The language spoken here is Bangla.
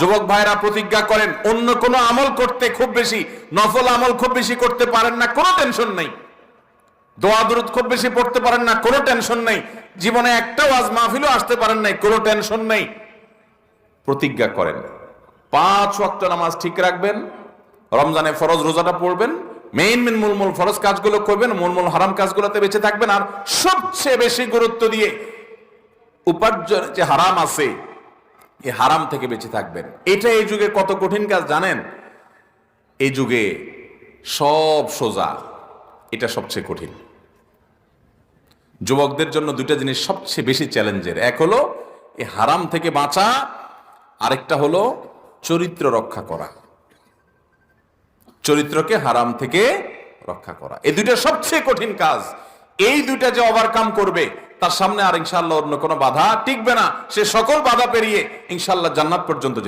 যুবক ভাইরা প্রতিজ্ঞা করেন, অন্য কোনো আমল করতে খুব বেশি, নফল আমল খুব বেশি করতে পারেন না, কোনো টেনশন নেই। দোয়া দরুদ খুব বেশি পড়তে পারেন না, কোনো টেনশন নেই। জীবনে একটাও আজ মাহফিলও আসতে পারেন নাই, কোনো টেনশন নেই। প্রতিজ্ঞা করেন। পাঁচ ওয়াক্ত নামাজ ঠিক রাখবেন, রমজানে ফরজ রোজাটা পড়বেন মেইন মেন মূল মূল ফরজ কাজগুলো করবেন, মূল মূল হারাম কাজগুলোতে বেঁচে থাকবেন, আর সবচেয়ে বেশি গুরুত্ব দিয়ে উপার্জন যে হারাম আছে এই হারাম থেকে বেঁচে থাকবেন। এটা এই যুগে কত কঠিন কাজ জানেন? এই যুগে সব সোজা। এটা সবচেয়ে কঠিন। যুবকদের জন্য দুইটা জিনিস সবচেয়ে বেশি চ্যালেঞ্জের। এক হলো এই হারাম থেকে বাঁচা, আরেকটা হলো, চরিত্র রক্ষা করা। চরিত্রকে হারাম থেকে রক্ষা করা। এই দুইটা সবচেয়ে কঠিন কাজ। এই দুইটা যে ওভারকাম করবে তার সামনে আর ইনশাল্লাহ অন্য কোনো বাধা টিকবে না। সে সকল বাধা পেরিয়ে ইনশাল্লাহ জান্নাত পর্যন্ত যেতে